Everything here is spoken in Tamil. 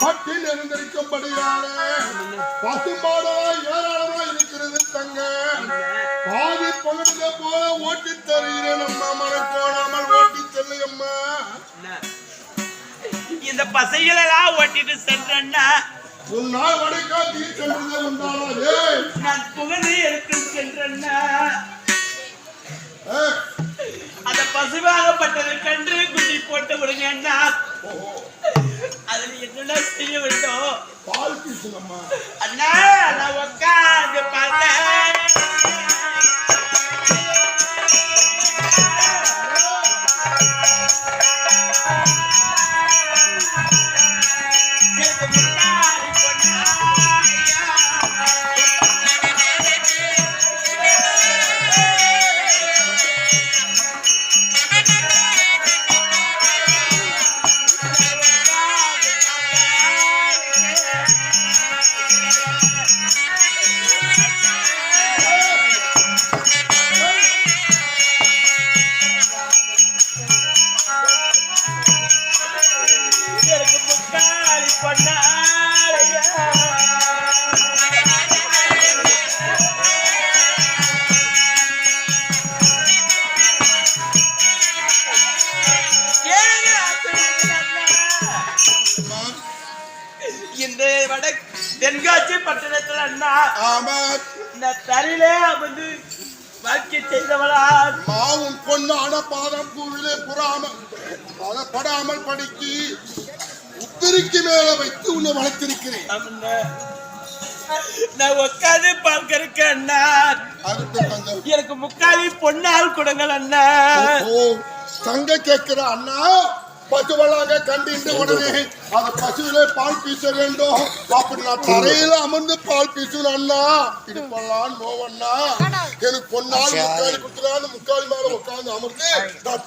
பகுதியாலே பசுமாடாய் ஏராளமாய் இருக்கிறது தங்க. பாதி பகுதியில போல ஓட்டி தருகிறேன் அம்மா. மறக்கோடாமல் ஓட்டி செல்லு அம்மா. இந்த பசைகளெல்லாம் ஓட்டிட்டு சென்றேன்னா உன்னால் வடக்காட்டி சென்றது உண்டானா நான் புகழை எடுத்து சென்றேன்னா அந்த பசுவாகப்பட்டதை கன்று குட்டி போட்டு விடுங்கன்னா அதுல என்னென்ன செய்ய வேண்டும்? பால் பீசுங்கம்மா அண்ணா நான் உட்காந்து இந்த வட தென்காசி பட்டணத்துல அண்ணா ஆமா இந்த தரையிலே வந்து வாழ்க்கை செய்தவளா மாவும் பொண்ணான பாதம் பூவிலே புறாமல் படாமல் படிக்கி மேல வைத்து உன்னை வளர்த்திருக்கிறேன். அண்ணா நான் உட்காந்து பார்க்கறக்க அண்ணா. அடுத்த தங்கம் எனக்கு முக்காலி பொன்னால் கொடுங்கள் அண்ணா. ஓ தங்க கேட்கிற அண்ணா பசுவளாக கண்டின்று உடனே அது பசுவிலே பால் பீச வேண்டும் அப்படி நான் தரையில அமர்ந்து பால் பீசுவேன் அண்ணா. இடுப்பெல்லாம் நோவண்ணா. எனக்கு பொன்னால் முக்காலி குத்துறான்னு முக்காலி மேல உட்கார்ந்து அமர்ந்து நான்